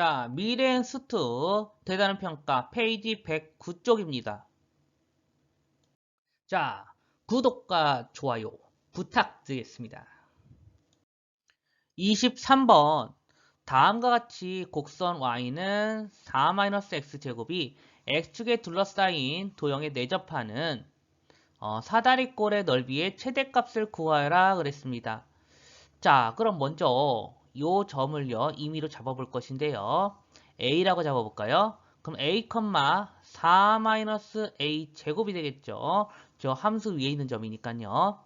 자, 미래행 수트 대단한 평가 페이지 109쪽입니다. 자, 구독과 좋아요 부탁드리겠습니다. 23번 다음과 같이 곡선 y는 4-x제곱이 x축에 둘러싸인 도형에 내접하는 어, 사다리꼴의 넓이의 최대값을 구하라 그랬습니다. 자, 그럼 먼저 이 점을요 임의로 잡아볼 것인데요. a라고 잡아볼까요? 그럼 a, 4-a 제곱이 되겠죠. 저 함수 위에 있는 점이니까요.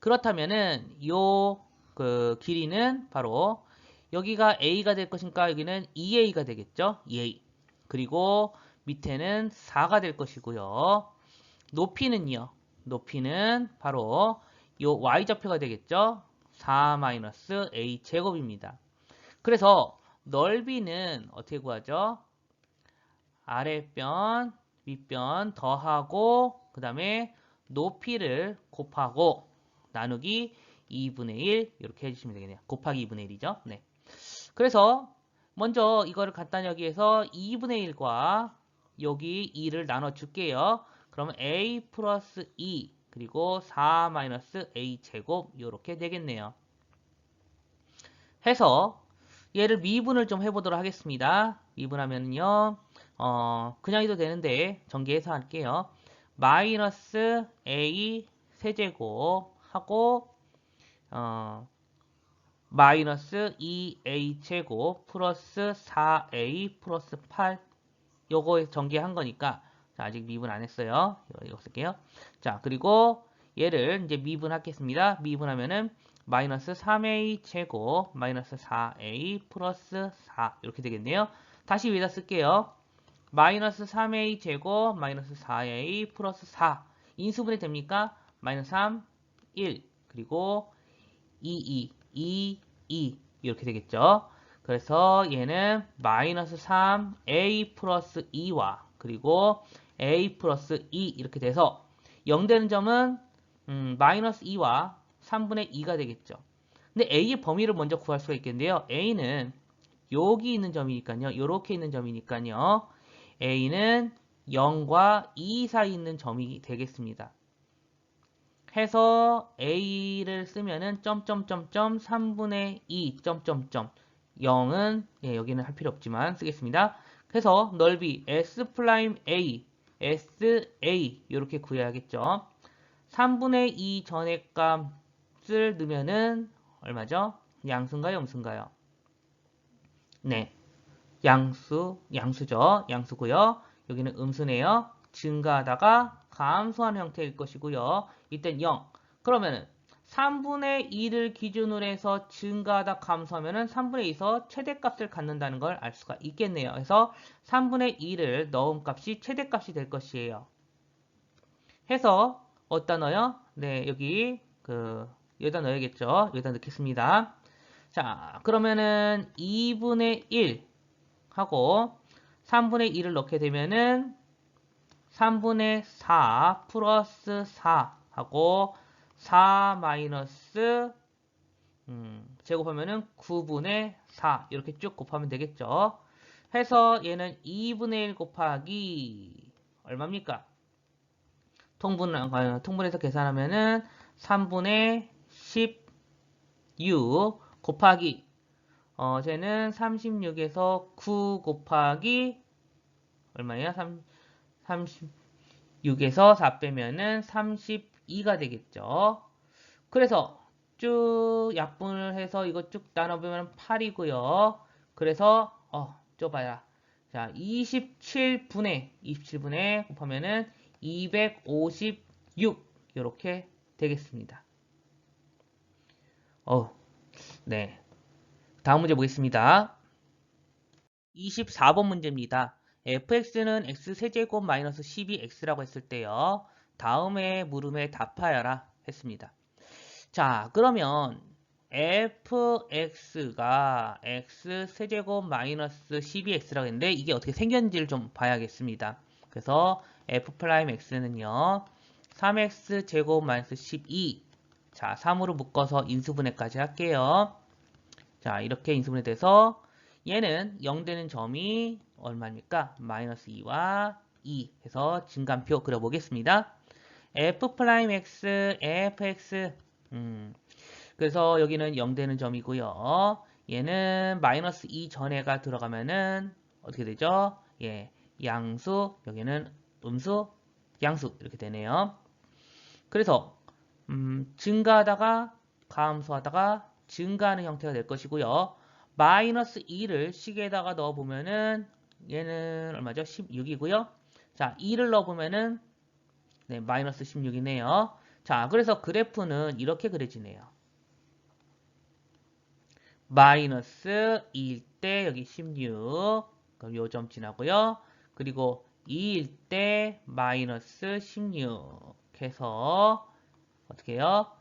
그렇다면은 요 그 길이는 바로 여기가 a가 될 것이니까 여기는 2a가 되겠죠. 2a. 그리고 밑에는 4가 될 것이고요. 높이는요. 높이는 바로 요 y좌표가 되겠죠. 4-a 제곱입니다. 그래서 넓이는 어떻게 구하죠? 아랫변, 윗변 더하고 그 다음에 높이를 곱하고 나누기 2분의 1 이렇게 해주시면 되겠네요. 곱하기 2분의 1이죠. 네. 그래서 먼저 이거를 간단히 여기에서 2분의 1과 여기 2를 나눠줄게요. 그러면 a 플러스 2 그리고 4-a 제곱 이렇게 되겠네요. 해서 얘를 미분을 좀 해보도록 하겠습니다. 미분하면요. 어, 그냥 해도 되는데 전개해서 할게요. 마이너스 a 세제곱 하고 어, 마이너스 2a 제곱 플러스 4a 플러스 8 요거 전개한 거니까 자, 아직 미분 안 했어요. 이거 쓸게요. 자, 그리고 얘를 이제 미분하겠습니다. 미분하면은 마이너스 3a 제곱 마이너스 4a 플러스 4 이렇게 되겠네요. 다시 위에다 쓸게요. 마이너스 3a 제곱 마이너스 4a 플러스 4 인수분해 됩니까? 마이너스 3, 1 그리고 2, 2, 2, 2 이렇게 되겠죠. 그래서 얘는 마이너스 3a 플러스 2와 그리고 a 플러스 2 이렇게 돼서 0 되는 점은 음, 마이너스 2와 3분의 2가 되겠죠. 근데 a의 범위를 먼저 구할 수가 있겠는데요. a는 여기 있는 점이니까요. 이렇게 있는 점이니까요. a는 0과 2 사이 있는 점이 되겠습니다. 해서 a를 쓰면은 점점점점 3분의 2 점점점 0은 예, 여기는 할 필요 없지만 쓰겠습니다. 그래서 넓이 s 프라임 a SA 이렇게 구해야겠죠. 3분의 2 전액값을 넣으면은 얼마죠? 양수인가요? 음수인가요? 네. 양수, 양수죠. 양수고요. 여기는 음수네요. 증가하다가 감소하는 형태일 것이고요. 이땐 0. 그러면은 3분의 2를 기준으로 해서 증가하다 감소하면 은 3분의 2에서 최대값을 갖는다는 걸 알 수가 있겠네요. 그래서 3분의 2를 넣은 값이 최대값이 될 것이에요. 해서 어디다 넣어요? 네, 여기 그 여기다 넣어야겠죠. 여기다 넣겠습니다. 자, 그러면은 2분의 1 하고 3분의 2를 넣게 되면은 3분의 4 플러스 4 하고 4 마이너스 음, 제곱하면은 9분의 4 이렇게 쭉 곱하면 되겠죠. 해서 얘는 2분의 1 곱하기 얼마입니까? 통분, 어, 통분해서 계산하면은 3분의 16 곱하기 어, 쟤는 36에서 9 곱하기 얼마예요? 3, 36에서 4 빼면은 30 2가 되겠죠. 그래서 쭉 약분을 해서 이거 쭉 나눠보면 8이고요. 그래서 어, 좁아야. 자, 27분의 27분의 곱하면은 256 이렇게 되겠습니다. 어, 네. 다음 문제 보겠습니다. 24번 문제입니다. fx는 x세제곱 마이너스 12x라고 했을 때요. 다음에 물음에 답하여라 했습니다. 자 그러면 fx가 x 세제곱 마이너스 12x라고 했는데 이게 어떻게 생겼는지를 좀 봐야겠습니다. 그래서 f 프라임 x는요 3x 제곱 마이너스 12 자, 3으로 묶어서 인수분해까지 할게요. 자, 이렇게 인수분해 돼서 얘는 0 되는 점이 얼마입니까? 마이너스 2와 2 해서 증간표 그려보겠습니다. F'x, fx 음, 그래서 여기는 0 되는 점이고요. 얘는 마이너스 2 전에가 들어가면은 어떻게 되죠? 예, 양수, 여기는 음수, 양수 이렇게 되네요. 그래서 음, 증가하다가 감소하다가 증가하는 형태가 될 것이고요. 마이너스 2를 식에다가 넣어보면은 얘는 얼마죠? 16이고요. 자, 2를 넣어보면은 네, 마이너스 16이네요. 자, 그래서 그래프는 이렇게 그려지네요. 마이너스 2일 때 여기 16 그럼 요점 지나고요. 그리고 2일 때 마이너스 16 해서 어떻게 해요?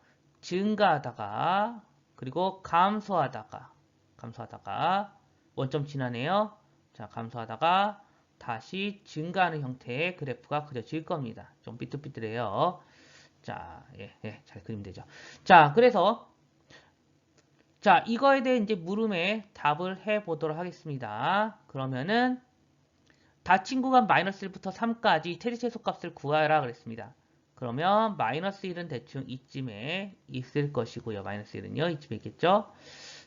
증가하다가 그리고 감소하다가 감소하다가 원점 지나네요. 자, 감소하다가 다시 증가하는 형태의 그래프가 그려질 겁니다. 좀 삐뚤삐뚤해요. 자, 예, 예, 잘 그리면 되죠. 자, 그래서 자, 이거에 대해 이제 물음에 답을 해 보도록 하겠습니다. 그러면은 닫힌 구간 마이너스 1부터 3까지 테리 최소값을 구하라 그랬습니다. 그러면 마이너스 1은 대충 이쯤에 있을 것이고요. 마이너스 1은요. 이쯤에 있겠죠.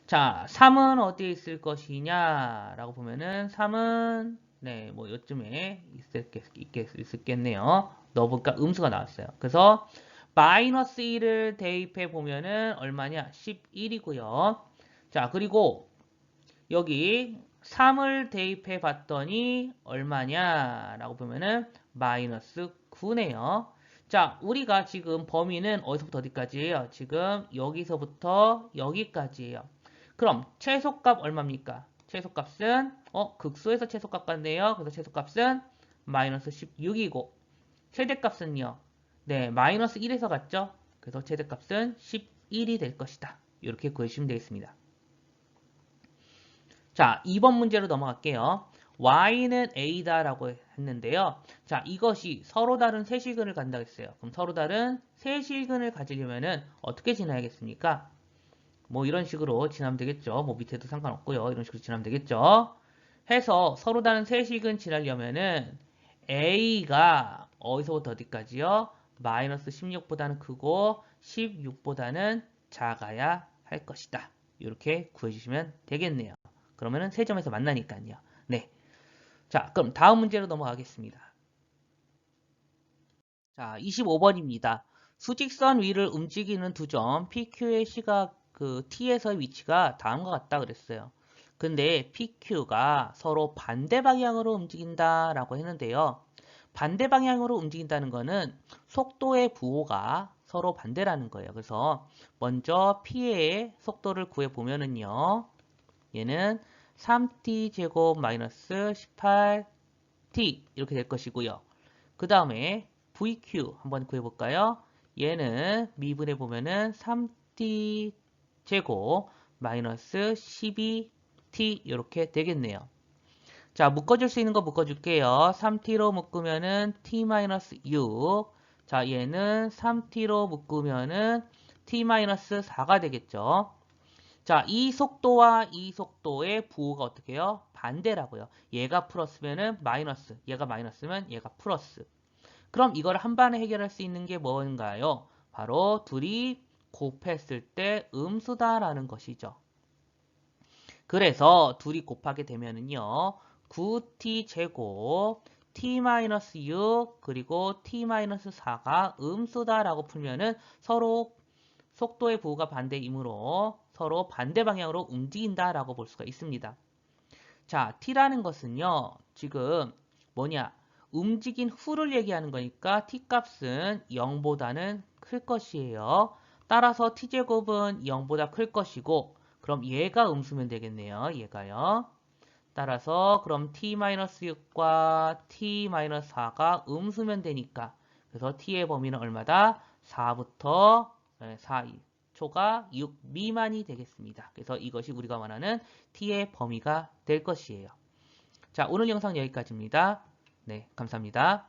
자, 3은 어디에 있을 것이냐 라고 보면은 3은 네, 뭐 요쯤에 있을, 있겠, 있겠네요. 넣어볼까 음수가 나왔어요. 그래서 마이너스 1을 대입해 보면은 얼마냐? 11이고요. 자, 그리고 여기 3을 대입해 봤더니 얼마냐? 라고 보면은 마이너스 9네요. 자, 우리가 지금 범위는 어디서부터 어디까지예요? 지금 여기서부터 여기까지예요. 그럼 최소값 얼마입니까? 최소값은 어 극소에서 최소값 같네요. 그래서 최소값은 마이너스 16이고 최대값은요. 네, 마이너스 1에서 갔죠. 그래서 최대값은 11이 될 것이다. 이렇게 구해주시면 되겠습니다. 자, 2번 문제로 넘어갈게요. y는 a다 라고 했는데요. 자, 이것이 서로 다른 세실근을 간다고 했어요. 그럼 서로 다른 세실근을 가지려면 어떻게 지나야겠습니까? 뭐 이런 식으로 지나면 되겠죠. 뭐 밑에도 상관없고요. 이런 식으로 지나면 되겠죠. 해서 서로 다른 세식은 지나려면은 a가 어디서부터 어디까지요? 마이너스 16보다는 크고 16보다는 작아야 할 것이다. 이렇게 구해주시면 되겠네요. 그러면은 세 점에서 만나니까요. 네. 자, 그럼 다음 문제로 넘어가겠습니다. 자, 25번입니다. 수직선 위를 움직이는 두 점 PQ의 시각 그 T에서의 위치가 다음과 같다 그랬어요. 근데 PQ가 서로 반대 방향으로 움직인다 라고 했는데요. 반대 방향으로 움직인다는 것은 속도의 부호가 서로 반대라는 거예요. 그래서 먼저 P의 속도를 구해 보면은요. 얘는 3t 제곱 마이너스 18t 이렇게 될 것이고요. 그 다음에 VQ 한번 구해볼까요? 얘는 미분해 보면은 3t 제곱 마이너스 12t 이렇게 되겠네요. 자, 묶어줄 수 있는 거 묶어줄게요. 3t로 묶으면은 t-6. 자, 얘는 3t로 묶으면은 t-4가 되겠죠. 자, 이 속도와 이 속도의 부호가 어떻게 해요? 반대라고요. 얘가 플러스면은 마이너스, 얘가 마이너스면 얘가 플러스. 그럼 이걸 한 번에 해결할 수 있는 게 뭔가요? 바로 둘이 곱했을 때 음수다라는 것이죠. 그래서 둘이 곱하게 되면은요. 9t 제곱 t-6 그리고 t-4가 음수다라고 풀면은 서로 속도의 부호가 반대이므로 서로 반대 방향으로 움직인다라고 볼 수가 있습니다. 자, t라는 것은요. 지금 뭐냐? 움직인 후를 얘기하는 거니까 t값은 0보다는 클 것이에요. 따라서 t제곱은 0보다 클 것이고 그럼 얘가 음수면 되겠네요. 얘가요. 따라서 그럼 t-6과 t-4가 음수면 되니까 그래서 t의 범위는 얼마다? 4부터 4, 초가 6 미만이 되겠습니다. 그래서 이것이 우리가 말하는 t의 범위가 될 것이에요. 자, 오늘 영상 여기까지입니다. 네, 감사합니다.